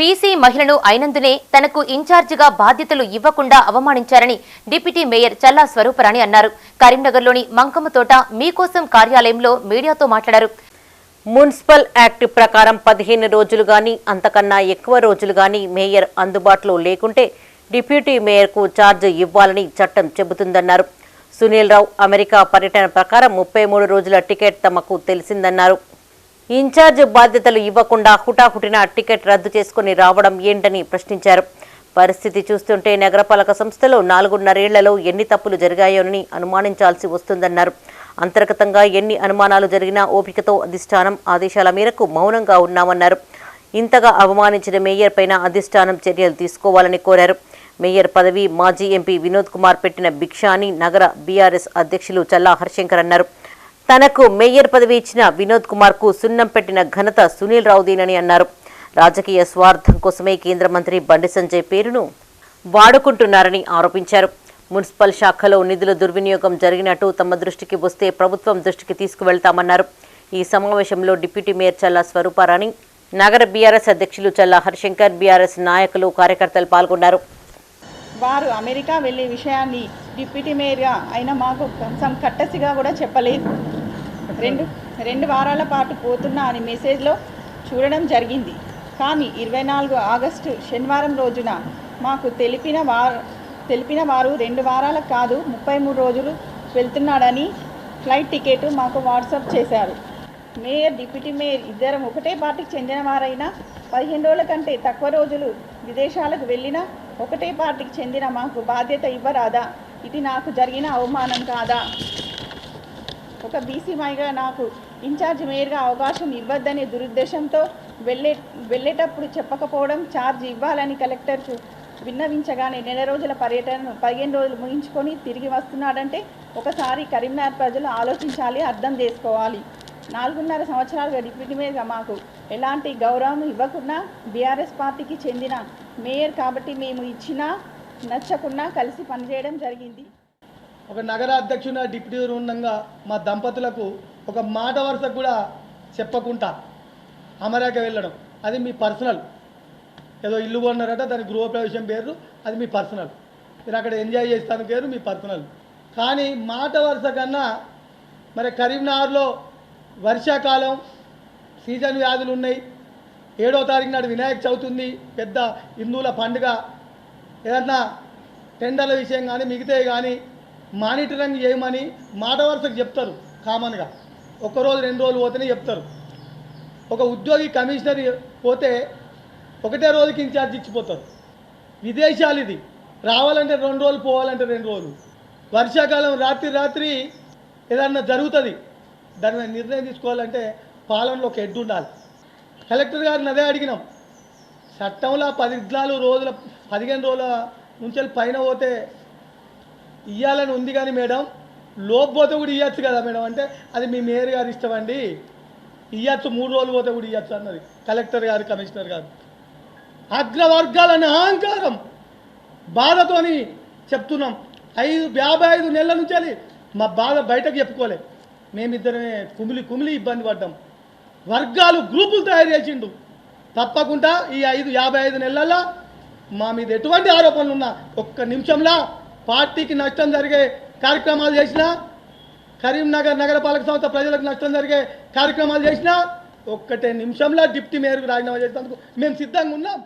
BC మహిళను అయినందునే తనకు ఇన్ఛార్జిగా బాధ్యతలు ఇవ్వకుండా అవమానించారని డిప్యూటీ మేయర్ చల్లా స్వరూపరాణి అన్నారు. కరీంనగర్లోని మంకమ్మతోట మీకోసం కార్యాలయంలో మీడియాతో మాట్లాడారు. మున్సిపల్ యాక్ట్ ప్రకారం పదిహేను రోజులు గాని అంతకన్నా ఎక్కువ రోజులు గాని మేయర్ అందుబాటులో లేకుంటే డిప్యూటీ మేయర్కు ఛార్జ్ ఇవ్వాలని చట్టం చెబుతుందన్నారు. సునీల్ రావు అమెరికా పర్యటన ప్రకారం ముప్పై మూడు రోజుల టికెట్ తమకు తెలిసిందన్నారు. ఇన్ఛార్జ్ బాధ్యతలు ఇవ్వకుండా హుటాహుటిన టికెట్ రద్దు చేసుకుని రావడం ఏంటని ప్రశ్నించారు. పరిస్థితి చూస్తుంటే నగరపాలక సంస్థలో నాలుగున్నరేళ్ళలో ఎన్ని తప్పులు జరిగాయోనని అనుమానించాల్సి వస్తుందన్నారు. అంతర్గతంగా ఎన్ని అనుమానాలు జరిగినా ఓపికతో అధిష్టానం ఆదేశాల మేరకు మౌనంగా ఉన్నామన్నారు. ఇంతగా అవమానించిన మేయర్ పైన అధిష్టానం చర్యలు తీసుకోవాలని కోరారు. మేయర్ పదవి మాజీ ఎంపీ వినోద్ కుమార్ పెట్టిన భిక్షాని నగర బీఆర్ఎస్ అధ్యక్షులు చల్లా హర్శంకర్ అన్నారు. తనకు మేయర్ పదవి ఇచ్చిన వినోద్ కుమార్కు సున్నం పెట్టిన ఘనత సునీల్ రావుదేనని అన్నారు. రాజకీయ స్వార్థం కోసమే కేంద్ర మంత్రి బండి సంజయ్ పేరును వాడుకుంటున్నారని ఆరోపించారు. మున్సిపల్ శాఖలో నిధుల దుర్వినియోగం జరిగినట్టు తమ దృష్టికి వస్తే ప్రభుత్వం దృష్టికి తీసుకువెళ్తామన్నారు. ఈ సమావేశంలో డిప్యూటీ మేయర్ చల్లా స్వరూపారాణి నగర బీఆర్ఎస్ అధ్యక్షులు చల్లా హరిశంకర్ బీఆర్ఎస్ నాయకులు కార్యకర్తలు పాల్గొన్నారు. వారు అమెరికా వెళ్ళే విషయాన్ని డిప్యూటీ మేయర్గా అయినా మాకు కొంచెం కట్టసిగా కూడా చెప్పలేదు. రెండు రెండు వారాల పాటు పోతున్నా అని మెసేజ్లో చూడడం జరిగింది. కానీ ఇరవై నాలుగు ఆగస్టు శనివారం రోజున మాకు తెలిపిన వారు తెలిపిన వారు రెండు వారాలకు కాదు ముప్పై మూడు రోజులు వెళ్తున్నాడని ఫ్లైట్ టికెట్ మాకు వాట్సాప్ చేశారు. మేయర్ డిప్యూటీ మేయర్ ఇద్దరం ఒకటే పార్టీకి చెందిన వారైనా పదిహేను రోజుల కంటే తక్కువ రోజులు విదేశాలకు వెళ్ళినా ఒకటే పార్టీకి చెందిన మాకు బాధ్యత ఇవ్వరాదా? ఇది నాకు జరిగిన అవమానం కాదా? ఒక బీసీ మైగా నాకు ఇన్ఛార్జ్ మేయర్గా అవకాశం ఇవ్వద్దనే దురుద్దేశంతో వెళ్ళే వెళ్ళేటప్పుడు చెప్పకపోవడం ఛార్జ్ ఇవ్వాలని కలెక్టర్కు విన్నవించగానే నెల రోజుల పర్యటన పదిహేను రోజులు ముగించుకొని తిరిగి వస్తున్నాడంటే ఒకసారి కరీంనగర్ ప్రజలు ఆలోచించాలి అర్థం చేసుకోవాలి. నాలుగున్నర సంవత్సరాలుగా డిప్యూటీ మేయర్గా మాకు ఎలాంటి గౌరవం ఇవ్వకుండా బీఆర్ఎస్ పార్టీకి చెందిన మేయర్ కాబట్టి మేము ఇచ్చినా నచ్చకున్నా కలిసి పనిచేయడం జరిగింది. ఒక నగర అధ్యక్షున డిప్యూటీ ఉండగా మా దంపతులకు ఒక మాట వరుస కూడా చెప్పకుండా అమెరికా వెళ్ళడం. అది మీ పర్సనల్. ఏదో ఇల్లు కొన్నారట దాని గృహప్రవేశం పేరు అది మీ పర్సనల్. మీరు అక్కడ ఎంజాయ్ చేస్తాను పేరు మీ పర్సనల్. కానీ మాట వరుస కన్నా మరి కరీంనగర్లో వర్షాకాలం సీజన్ వ్యాధులు ఉన్నాయి. ఏడో తారీఖు నాడు వినాయక చవితి ఉంది. పెద్ద హిందువుల పండుగ. ఏదన్నా టెండర్ల విషయం కానీ మిగతాయి కానీ మానిటరింగ్ చేయమని మాట వరుసకు చెప్తారు కామన్గా. రోజు రెండు రోజులు పోతేనే చెప్తారు. ఒక ఉద్యోగి కమిషనర్ పోతే ఒకటే రోజుకి ఇన్ఛార్జ్ ఇచ్చిపోతారు. విదేశాలు ఇది రావాలంటే రెండు రోజులు పోవాలంటే రెండు రోజులు. వర్షాకాలం రాత్రి రాత్రి ఏదన్నా జరుగుతుంది. దాని మీద నిర్ణయం తీసుకోవాలంటే పాలనలో ఒక హెడ్ ఉండాలి. కలెక్టర్ గారిని అదే అడిగినాం. చట్టంలో పది రోజుల పదిహేను రోజుల నుంచి పైన పోతే ఇవ్వాలని ఉంది కానీ మేడం లోపోతే పోతే కూడా ఇవ్వచ్చు కదా మేడం. అంటే అది మీ మేయర్ గారు ఇష్టం అండి. ఇవ్వచ్చు మూడు రోజులు పోతే కూడా ఇవ్వచ్చు అన్నది. కలెక్టర్ గారు కమిషనర్ గారు. అగ్రవర్గాలని అహంకారం బాధతోని చెప్తున్నాం. ఐదు యాభై ఐదు నెలల నుంచి మా బాధ బయటకు చెప్పుకోలే. మేమిద్దరమే కుమిలి కుమిలి ఇబ్బంది పడ్డాం. వర్గాలు గ్రూపులు తయారు చేసిండు. తప్పకుండా ఈ ఐదు యాభై ఐదు నెలల్లో మా మీద ఎటువంటి ఆరోపణలు ఉన్నా ఒక్క నిమిషంలో పార్టీకి నష్టం జరిగే కార్యక్రమాలు చేసినా కరీంనగర్ నగరపాలక సంస్థ ప్రజలకు నష్టం జరిగే కార్యక్రమాలు చేసినా ఒక్కటే నిమిషంలో డిప్టీ మేయర్కు రాజీనామా చేసినందుకు మేము సిద్ధంగా ఉన్నాం.